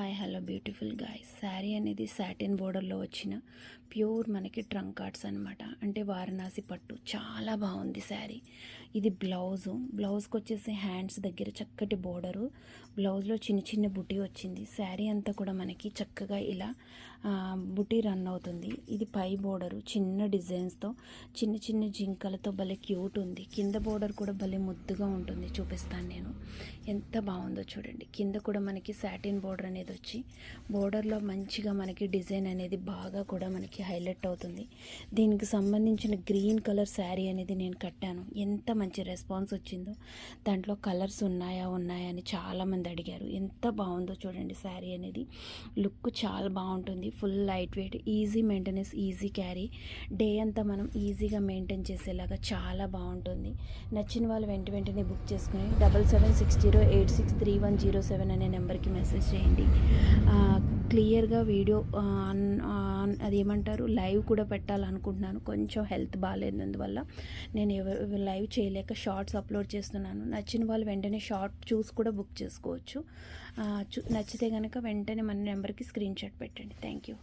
Hi hello beautiful guys. Sari అనేది satin బోర్డర్లో వచ్చిన ప్యూర్ మనకి ట్రంక్ కార్డ్స్ అనమాట అంటే వారణాసి పట్టు. చాలా బాగుంది శారీ. ఇది బ్లౌజు. బ్లౌజ్కి వచ్చేసి హ్యాండ్స్ దగ్గర చక్కటి బోర్డరు. బ్లౌజ్లో చిన్న చిన్న బుటీ వచ్చింది. శారీ అంతా కూడా మనకి చక్కగా ఇలా బుటీ రన్ అవుతుంది. ఇది పై బోర్డరు. చిన్న డిజైన్స్తో చిన్న చిన్న జింకలతో భలే క్యూట్ ఉంది. కింద బోర్డర్ కూడా భలే ముద్దుగా ఉంటుంది. చూపిస్తాను నేను. ఎంత బాగుందో చూడండి. కింద కూడా మనకి సాటిన్ బోర్డర్ అనేది వచ్చి బోర్డర్లో మంచిగా మనకి డిజైన్ అనేది బాగా కూడా మనకి హైలైట్ అవుతుంది. దీనికి సంబంధించిన గ్రీన్ కలర్ శారీ అనేది నేను కట్టాను. ఎంత మంచి రెస్పాన్స్ వచ్చిందో దాంట్లో కలర్స్ ఉన్నాయా ఉన్నాయా అని చాలామంది అడిగారు. ఎంత బాగుందో చూడండి శారీ అనేది. లుక్ చాలా బాగుంటుంది. Full light weight easy maintenance easy carry. Day అంతా మనం ఈజీగా మెయింటైన్ చేసేలాగా చాలా బాగుంటుంది. నచ్చిన వాళ్ళు వెంట వెంటనే బుక్ చేసుకుని double seven six zero eight six three one zero seven అనే నెంబర్కి మెసేజ్ చేయండి. క్లియర్గా వీడియో అది ఏమంటారు లైవ్ కూడా పెట్టాలనుకుంటున్నాను. కొంచెం హెల్త్ బాగాలేనందువల్ల నేను ఎవరు లైవ్ చేయలేక షార్ట్స్ అప్లోడ్ చేస్తున్నాను. నచ్చిన వాళ్ళు వెంటనే షార్ట్ చూసి కూడా బుక్ చేసుకోవచ్చు. చూ నచ్చితే కనుక వెంటనే మన నెంబర్కి స్క్రీన్ షాట్ పెట్టండి. Thank you.